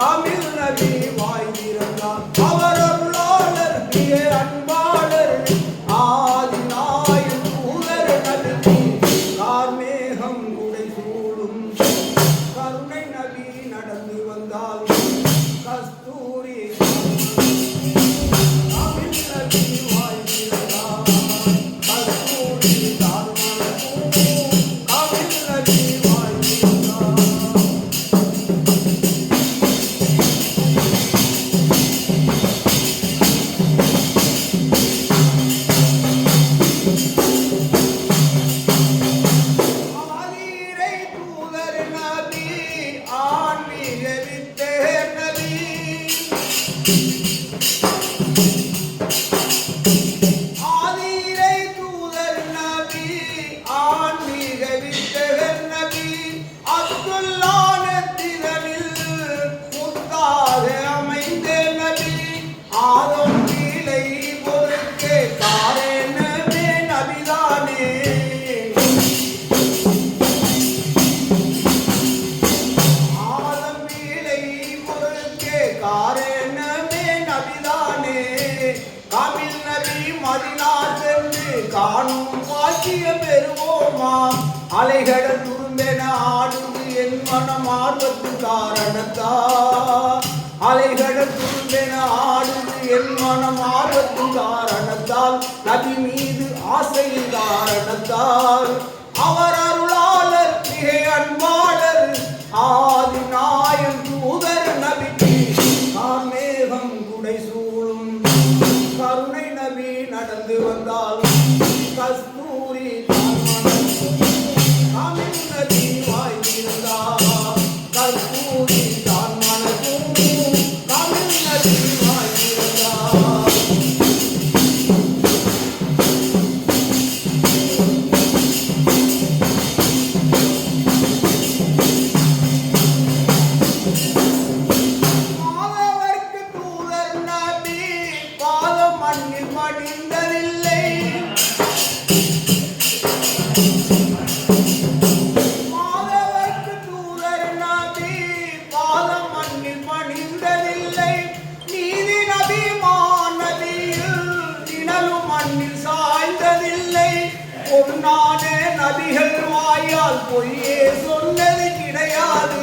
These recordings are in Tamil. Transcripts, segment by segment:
Kamil Nabi, why did I come? Our காணும் பாக்கிய பெறுவோமா? அலைகட துரும்பென ஆடுது என் மனம் ஆர்வத்து காரணத்தா? அலைகட துரும்பென ஆடுது என் மனம் ஆர்வத்து காரணத்தால் நபி மீது ஆசை காரணத்தால். அவர் அருளாளர் மிக அன்பாளர் ஆதி நாயன் கஸ்தூரி பொன்னான நபிகள் வாயால் பொய்யே சொன்னது கிடையாது.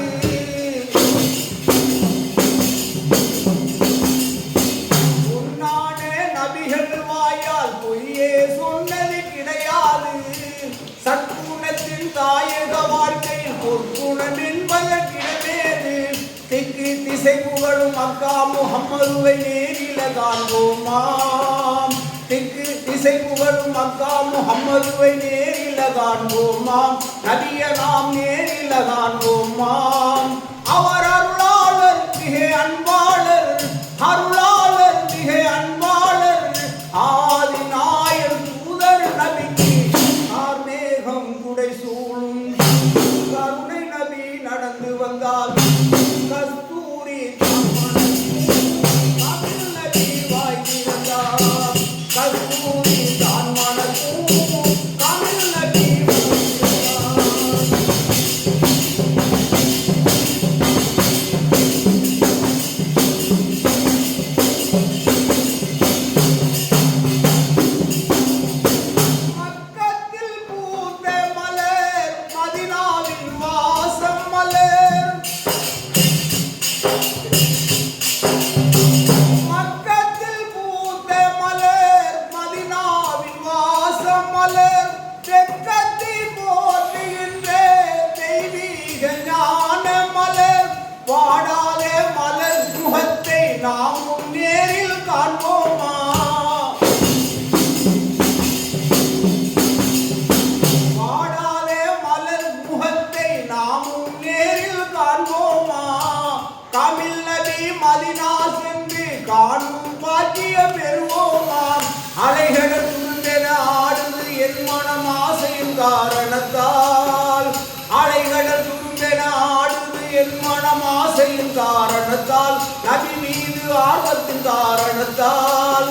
உன்னான நபிகள் வாயால் பொய்யே சொன்னது கிடையாது. சற்குணத்தின் தாயக வாழ்க்கையில் பொற்குணம் என்பதற்கிடமேது திக்கு திசை புகழும் அக்கா முகம்மதுவை நேரில காண்போமாம். திக்கு திசை புகழும் அக்கா முகம்மதுவை நேரில காண்போமாம். நபிய நாம் நேரில காண்போமாம். நாமும் நேரில் காண்போமா? பாடாலே மலர் முகத்தை நாமும் நேரில் காண்போமா? தமிழ் நபி மதினா சென்று காணும் பாக்கிய பெறுவோமா? அலைகள் துருந்தென ஆடுது என் மனம் ஆசையின் காரணத்தால். அலைகள் துருந்தென ஆடுது என் மனம் ஆசையின் காரணத்தால். நபி மீது காரணத்தால்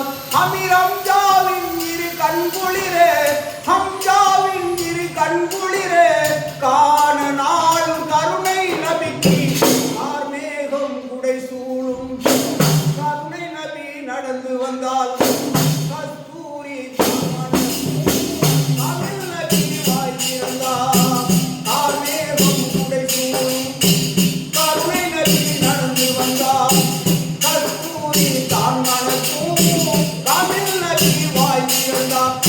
I'm not a fool. I'm in the key, why you